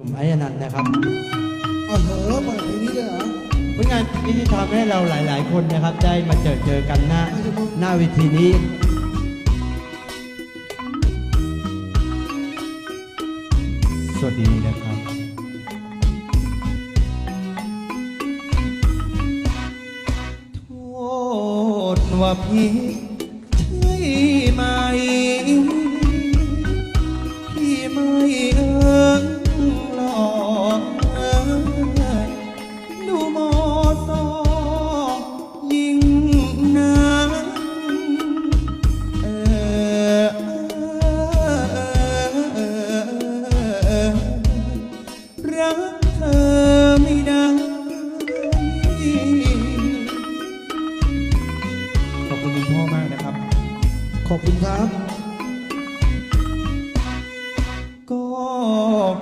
หนุ่มไอ้อนันต์นะครับเอาเหอะเปิดเพลงนี้เลยเหรอ ผลงานนี้ที่ทำให้เราหลาย ๆ คนนะครับ ได้มาเจอเจอกันหน้าหน้าเวทีนี้สวัสดีนะครับโทษว่าพี่ ขอบคุณครับ ก็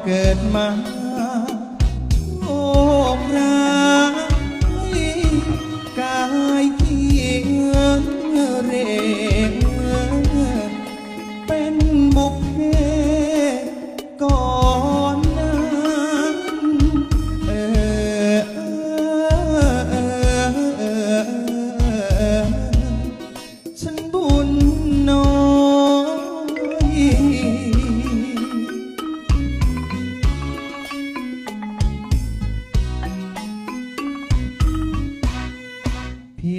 เกิดมา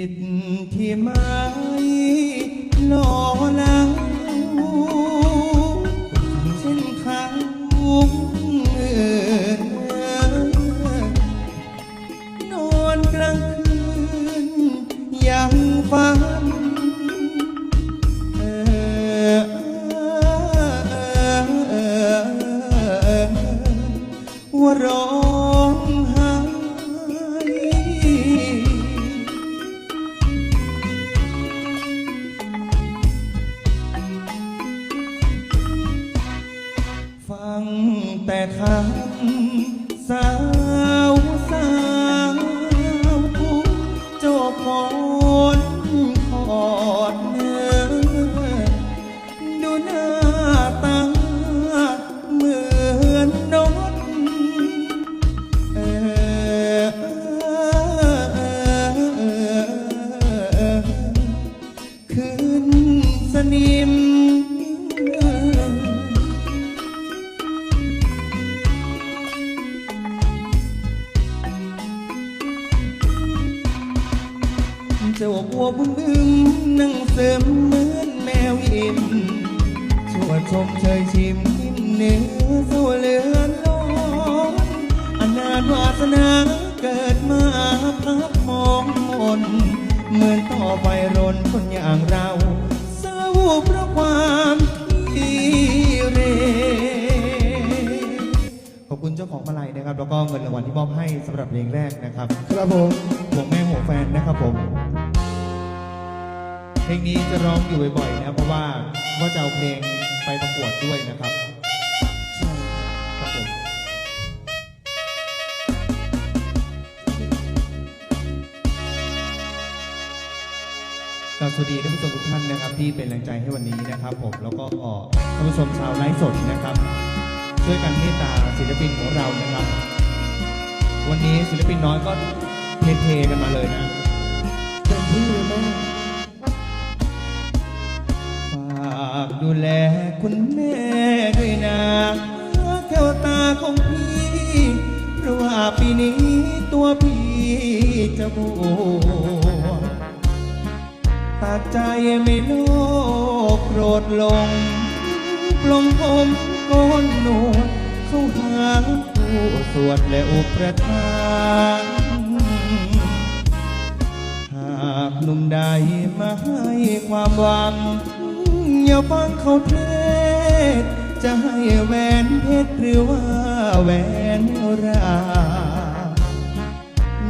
ผิดที่ไม่หล่อเหลาเช่นเขาเอ่ยนอนกลางคืนยังฝันว่าร้อง คำสา วบุญบึงนั่งเสริมเหมือนแมวอิ่มชวนชมเชยชิมยิ้มเนื้อสู้เหลือนล้นอนาถวาสนาเกิดมาพับมองมนเหมือนต่อไฟรนคนอย่างเราเศร้าเพราะความที่เรขอบคุณเจ้าของมาลัยนะครับแล้วก็เงินรางวัลที่มอบให้สำหรับเพลงแรกนะครับ ครับผมหัวแม่หัวแฟนนะครับผมเพ ลงนี้จะร้องอยู่บ่อยๆนะเพราะว่าว่าจะเอาเพลงไปประกวดด้วยนะครับครับผมกราบสวัสดีท่านผู้ชมทุกท่านนะครับ ที่เป็นแรงใจให้วันนี้นะครับ ผมแล้วก็ท่านผู้ชมชาวไลฟ์สดนะครับ ช่วยกันเมตตาศิลปินของเรานะครับ วันนี้ศิลปินน้อยก็เทๆกันมาเลยนะ ดูแลคุณแม่ด้วยนะแก้วตาของพี่เพราะว่าปีนี้ตัวพี่จะบวตัดใจไม่โลภโกรธลง ปลงผมโกนหนวดเข้าหาผู้สวดและอุปทานหากหนุ่มใดมาให้ความหวัง อย่าฟังเขาเทศจะให้แหวนเพชรหรือว่าแหวนรา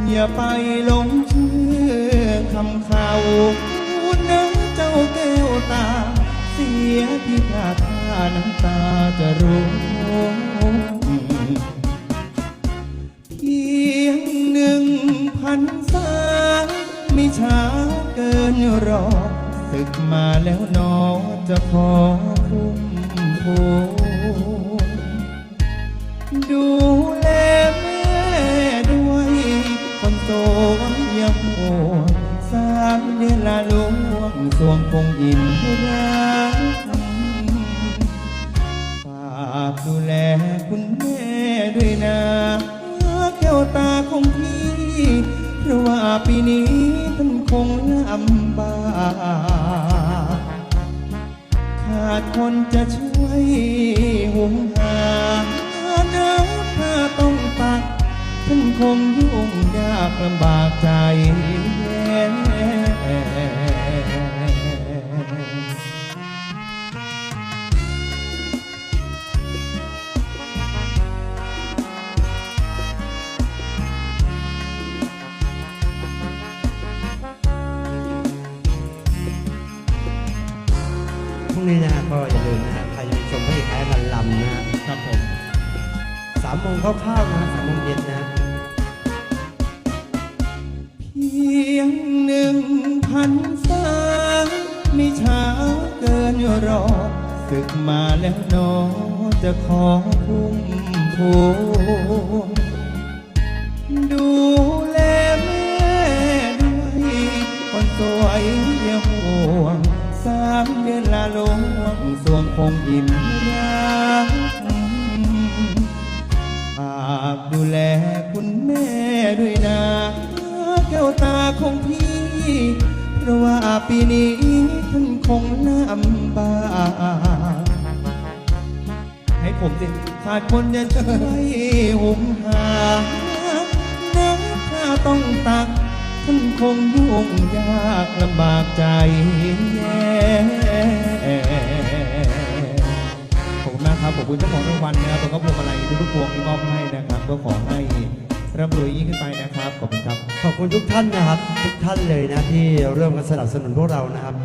อย่าไปหลงเชื่อคำเขานะเจ้าแก้วตา เสียที่พาดท่าน้ำตาจะร่วงเพียงหนึ่งพันษาไม่ช้าเกินรอ ศึกมาแล้วนอจะขอคุ้มโพดูแลแม่ด้วยคนโตยังโหดสามเดือนละลวงสวงคงอิ่มรักฝากดูแลคุณแม่ด้วยนะแก้วตาของพี่เพราะว่าปีนี้มันคงลำบากขา ดคนจะช่วยหุงหาน้ำถ้าต้องตักฉันคงยุ่งยากลำบากใจ งนี้นะฮะก็อย่าลืมนะฮะใครจะไปชมพระเอกแอ้กันลำนะฮะครับผมสามโมงคร่าวๆนะฮะสามโมงเย็นนะฮะเพียงหนึ่งพันสาไม่ช้าเกินรอศึกมาแล้วหนอจะขอพุ่มพวง อิ่มรักฝากดูแลคุณแม่ด้วยนะแก้วตาของพี่เพราะว่าปีนี้ท่านคงลำบากให้ผมสิขาดคนจะช่วยหุงหาน้ำถ้าต้องตักท่านคงยุ่งยากลำบากใจแย่ ขอบคุณมากครับขอบคุณเจ้าของรางวัลนะครับแล้วก็พวงมาลัยทุกๆพวงที่มอบให้นะครับ ก็ขอให้ร่ำรวยยิ่งขึ้นไปนะครับขอบคุณครับ ขอบคุณทุกท่านนะครับ ทุกท่านเลยนะที่ร่วมกันสนับสนุนพวกเรานะครับ